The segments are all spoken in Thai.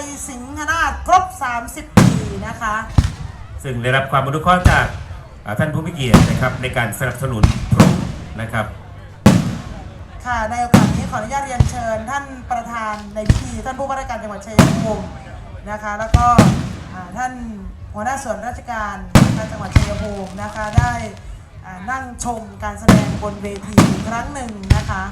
ยสิงหนาถครบ 30 ปีนะคะ ซึ่งได้รับความอนุเคราะห์จากท่านผู้มีเกียรตินะครับในการสนับสนุนพรุ่งนะครับ ค่ะในโอกาสนี้ขออนุญาตเรียนเชิญ ท่านประธานในพิธีท่านผู้ว่าราชการจังหวัดชัยภูมินะคะ แล้วก็ท่านหัวหน้าส่วนราชการจังหวัดชัยภูมินะคะได้นั่งชมการแสดงบนเวทีครั้งหนึ่งนะคะ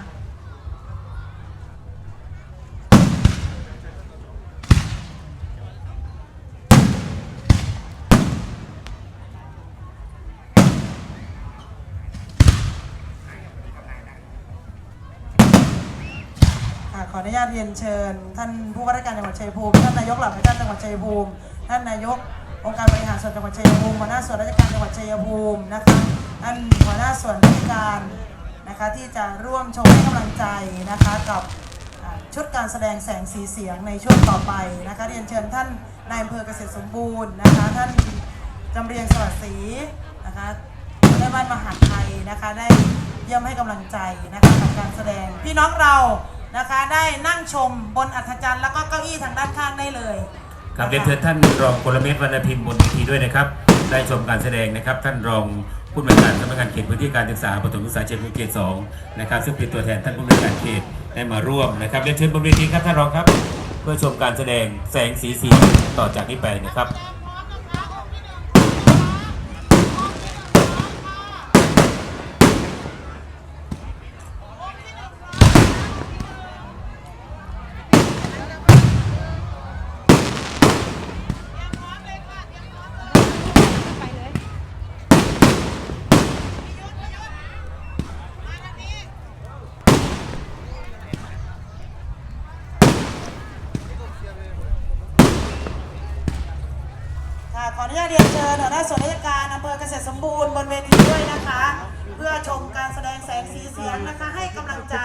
ขออนุญาตเรียนเชิญ ท่านผู้ว่าราชการจังหวัดชัยภูมิ ท่านนายกเหล่าประชาจังหวัดชัยภูมิ ท่านนายกองค์การบริหารส่วนจังหวัดชัยภูมิหัวหน้าส่วนราชการจังหวัดชัยภูมินะคะท่านหัวหน้าส่วนราชการนะคะที่จะร่วมชมให้กำลังใจนะคะกับชุดการแสดงแสงสีเสียงในช่วงต่อไปนะคะเรียนเชิญท่านนายอำเภอเกษตรสมบูรณ์นะคะท่านจำเรียงสวัสดิ์ศรีนะคะได้บ้านมหาไทยนะคะได้เยี่ยมให้กำลังใจนะคะกับการแสดงพี่น้องเรา นะคะ ได้นั่งชมบนอัธจันทร์แล้วก็เก้าอี้ทางด้านข้างได้เลยครับเรียนเชิญท่านรองกลเมตรวรรณพิมพ์บนเวทีด้วยนะครับ ได้ชมการแสดงนะครับ ท่านรองผู้อำนวยการสำนักงานเขตพื้นที่การศึกษาปฐมศึกษาเชียงใหม่เขตสองนะครับ ซึ่งเป็นตัวแทนท่านผู้อำนวยการเขตได้มาร่วมนะครับเรียนเชิญบนเวทีครับท่านรองครับ เพื่อชมการแสดงแสงสีเสียงต่อจากนี้ไปนะครับ ขออนุญาตเรียนเชิญหัวหน้าส่วนราชการอำเภอเกษตรสมบูรณ์บนเวทีด้วยนะคะ เพื่อชมการแสดงแสงสีเสียงนะคะ ให้กำลังใจ